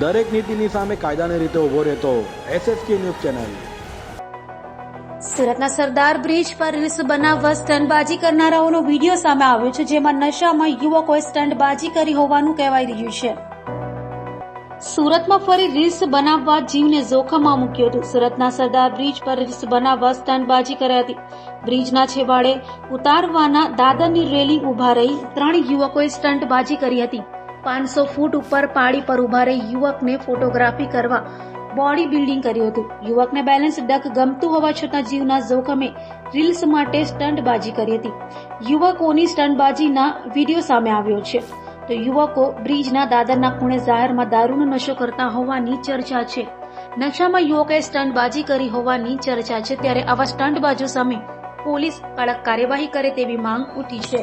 દરેક નીતિની સામે કાયદાની રીતે ઊભો રહેતો એસએસકે ન્યૂઝ ચેનલ. સુરતના સરદાર બ્રિજ પર રીલ્સ બનાવવા સ્ટન્ટબાજી કરનારાઓનો વીડિયો સામે આવ્યો છે, જેમાં નશામાં યુવકોએ સ્ટન્ટબાજી કરી હોવાનું કહેવાઈ રહ્યું છે. સુરતમાં ફરી રીલ્સ બનાવવા જીવને જોખમમાં મૂક્યું હતું. સુરતના સરદાર બ્રિજ પર રીલ્સ બનાવવા સ્ટન્ટબાજી કરી હતી. બ્રિજના છેવાડે ઉતારવાના દાદરની રેલિંગ ઊભા રહી. ત્રણ યુવકોએ સ્ટન્ટબાજી કરી હતી. પાંચસો ફૂટ ઉપર પાળી પર ઊભા રહી યુવકને ફોટોગ્રાફી કરવા બોડી બિલ્ડિંગ કર્યું હતું. યુવકને બેલેન્સ ડક ગમતું હોવા છતાં જીવના જોખમે રીલ્સ માટે સ્ટંટબાજી કરી હતી. યુવકોની સ્ટંટબાજીના વીડિયો સામે આવ્યો છે. તો યુવકો બ્રિજના દાદરના ખૂણે જાહેરમાં દારૂનો નશો કરતા હોવાની ચર્ચા છે. નશામાં યુવકે સ્ટંટબાજી કરી હોવાની ચર્ચા છે. ત્યારે આવા સ્ટંટબાજો સામે પોલીસ કડક કાર્યવાહી કરે તેવી માંગ ઉઠી છે.